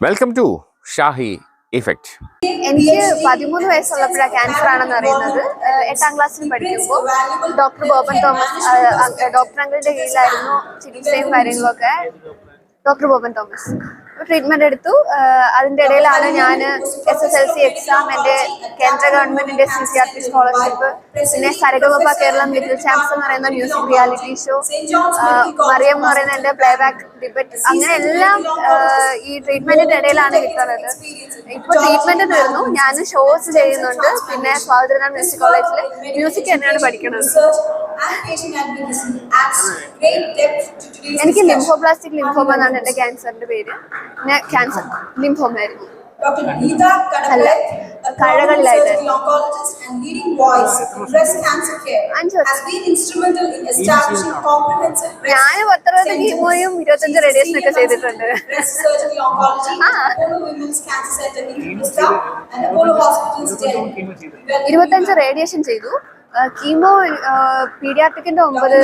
Welcome to Shahi effect എനിക്ക് പതിമൂന്ന് വയസ്സുള്ളപ്പോഴാണ് cancer ആണെന്ന് അറിയുന്നത്. എട്ടാം ക്ലാസ്സിൽ പഠിക്കുമ്പോൾ ഡോക്ടർ ബോബൻ തോമസ് ഡോക്ടർ അങ്കിളിന്റെ കീഴിലായിരുന്നു ചികിത്സയും കാര്യങ്ങളൊക്കെ ഡോക്ടർ ബോബൻ തോമസ്. ട്രീറ്റ്മെന്റ് എടുത്തു. അതിന്റെ ഇടയിലാണ് ഞാൻ S S L C exam എന്റെ കേന്ദ്ര ഗവൺമെന്റിന്റെ C C R T scholarship പിന്നെ സരഗമപ്പ കേരളം ലിറ്റിൽ ചാമ്പ്സ് എന്ന് പറയുന്ന മ്യൂസിക് റിയാലിറ്റി ഷോ മറിയം എന്ന് പറയുന്ന എന്റെ പ്ലേ ബാക്ക് ഡിബറ്റ് അങ്ങനെ എല്ലാം ഈ ട്രീറ്റ്മെന്റിന്റെ ഇടയിലാണ് കിട്ടുന്നത് ഇപ്പൊ ട്രീറ്റ്മെന്റ് തീർന്നു ഞാൻ ഷോസ് ചെയ്യുന്നുണ്ട്. പിന്നെ സ്വാതന്ത്ര്യനാഥ് മ്യൂസിക് കോളേജിൽ മ്യൂസിക് തന്നെയാണ് പഠിക്കുന്നത് എനിക്ക് ലിംഫോപ്ലാസ്റ്റിക് ലിംഫോമ എന്നാണ് എന്റെ ക്യാൻസറിന്റെ പേര് ക്യാൻസർ ലിംഫോമ ആയിരുന്നു കഴകളിലായിട്ട്. ഞാൻ പത്തറുപത് കീമോയും ഇരുപത്തഞ്ച് റേഡിയേഷൻ ഒക്കെ ചെയ്തിട്ടുണ്ട് Ah. ഇരുപത്തഞ്ച് റേഡിയേഷൻ ചെയ്തു കീമോ പീഡിയാട്രിക്കിന്റെ ഒമ്പത്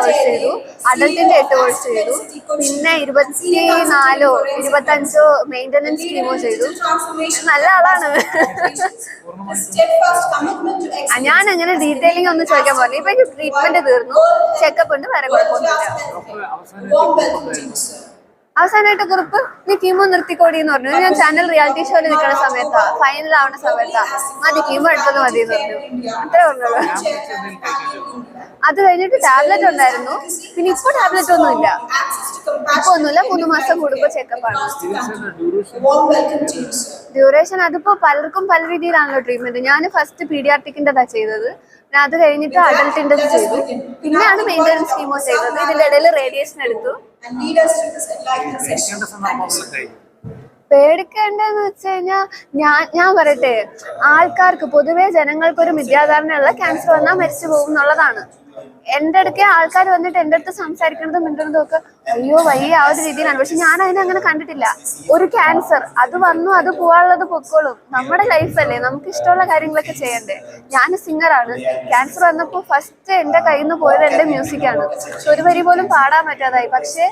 കോഴ്സ് ചെയ്തു. അഡൽട്ടിന്റെ എട്ട് കോഴ്സ് ചെയ്തു. പിന്നെ ഇരുപത്തി നാലോ ഇരുപത്തഞ്ചോ മെയിന്റനൻസ് കീമോ ചെയ്തു. നല്ല ആളാണ്. ഞാൻ അങ്ങനെ ഡീറ്റെയിലിംഗ് ഒന്ന് ചോദിക്കാൻ പോലെ ഇപ്പൊ ട്രീറ്റ്മെന്റ് തീർന്നു. ചെക്കപ്പ് ഉണ്ട് വേറെ കുഴപ്പമൊന്നുമില്ല. അവസാനമായിട്ട് കുറിപ്പ് നീ കീമോ നിർത്തിക്കോടി എന്ന് പറഞ്ഞു. ഞാൻ ചാനൽ റിയാലിറ്റി ഷോയിൽ നിൽക്കുന്ന സമയത്താ. ഫൈനൽ ആവുന്ന സമയത്താ. മതി കീമോ എടുത്തത് മതി എന്ന് പറഞ്ഞു. അത്രേ പറഞ്ഞുള്ളൂ അത് കഴിഞ്ഞിട്ട് ടാബ്ലറ്റ് ഉണ്ടായിരുന്നു. പിന്നെ ഇപ്പൊ ടാബ്ലറ്റ് ഒന്നുമില്ല. ഇപ്പൊ ഒന്നുമില്ല. മൂന്ന് മാസം കൂടുമ്പോ ചെക്കപ്പ് ആണ്. ഡ്യൂറേഷൻ അതിപ്പോ പലർക്കും പല രീതിയിലാണല്ലോ ട്രീറ്റ്മെന്റ് ഞാൻ ഫസ്റ്റ് പീഡിയാട്രിക്കിന്റെതാ ചെയ്തത്. പിന്നെ അത് കഴിഞ്ഞിട്ട് അഡൽട്ടിന്റെ ചെയ്തു. പിന്നെയാണ് മെയിന്റനൻസ് കീമോ ചെയ്തത് ഇതിന്റെ ഇടയിൽ റേഡിയേഷൻ എടുത്തു. പേടിക്കേണ്ടെന്ന് വെച്ച് കഴിഞ്ഞാൽ ഞാൻ ഞാൻ പറയട്ടെ ആൾക്കാർക്ക് പൊതുവേ ജനങ്ങൾക്ക് ഒരു മിഥ്യാധാരണയുള്ള ക്യാൻസർ വന്നാൽ മരിച്ചു പോകും എന്നുള്ളതാണ്. എന്റെ അടുക്കെ ആൾക്കാർ വന്നിട്ട് എന്റെ അടുത്ത് സംസാരിക്കുന്നതും മിണ്ടുന്നതും ഒക്കെ അയ്യോ വയ്യ ആ ഒരു രീതിയിലാണ്. പക്ഷെ ഞാൻ അതിനെ അങ്ങനെ കണ്ടിട്ടില്ല. ഒരു ക്യാൻസർ അത് വന്നു അത് പോവാനുള്ളത് പൊക്കോളും. നമ്മുടെ ലൈഫല്ലേ നമുക്ക് ഇഷ്ടമുള്ള കാര്യങ്ങളൊക്കെ ചെയ്യണ്ടേ? ഞാൻ സിംഗറാണ് ക്യാൻസർ വന്നപ്പോൾ ഫസ്റ്റ് എന്റെ കയ്യിൽ നിന്ന് പോയത് എന്റെ മ്യൂസിക്കാണ് ഒരു വരി പോലും പാടാൻ പറ്റാതായി. പക്ഷേ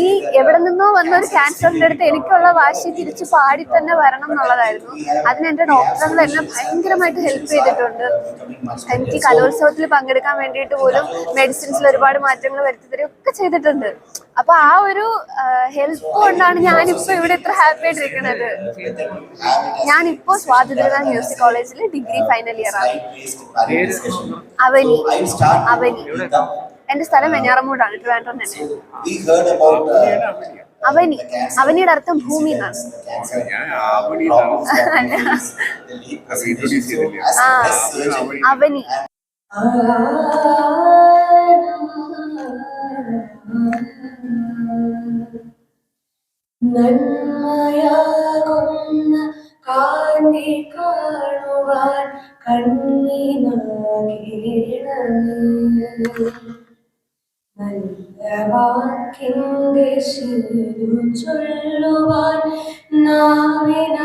ഈ എവിടെ നിന്നോ വന്ന ഒരു ക്യാൻസറിന്റെ അടുത്ത് എനിക്കുള്ള വാശി തിരിച്ച് പാടി തന്നെ വരണം എന്നുള്ളതായിരുന്നു. അതിന് എന്റെ ഡോക്ടറുകൾ എന്നെ ഭയങ്കരമായിട്ട് ഹെൽപ്പ് ചെയ്തിട്ടുണ്ട്. എനിക്ക് കലോത്സവത്തിൽ പങ്കെടുക്കാൻ വേണ്ടിയിട്ട് പോലും മെഡിസിൻസിൽ ഒരുപാട് മാറ്റങ്ങൾ വരുത്തി തരും ഒക്കെ ചെയ്തിട്ടുണ്ട്. അപ്പൊ ആ ഒരു ഹെൽപ്പ് കൊണ്ടാണ് ഞാനിപ്പോ ഇവിടെ ഇത്ര ഹാപ്പി ആയിട്ടിരിക്കുന്നത്. ഞാനിപ്പോ സ്വാതന്ത്ര്യ മ്യൂസിക് കോളേജിൽ ഡിഗ്രി ഫൈനൽ ഇയർ ആണ്. അവനി അവനി. എന്റെ സ്ഥലം വെഞ്ഞാറമൂടാണ് ട്രിവാൻഡ്രം തന്നെ. അവനി അവനിയുടെ അർത്ഥം ഭൂമി എന്നാണ്. ആ. അവനി. നന്മയാകുന്ന കാന്തി കാണുവാൻ കണ്ണിനാകേണമേ. നല്ല വാക്കിന്റെ ശിരു ചൊല്ലുവാൻ നാവിനാകേണമേ.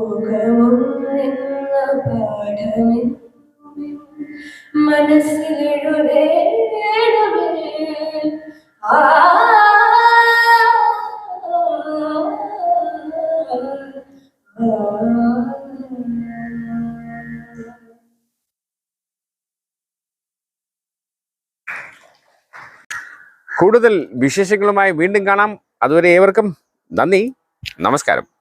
ലോകമൊന്നെന്ന പാഠമേ മനസ്സിലെഴുതേണമേ ആ കൂടുതൽ വിശേഷങ്ങളുമായി വീണ്ടും കാണാം. അതുവരെ ഏവർക്കും നന്ദി. നമസ്കാരം.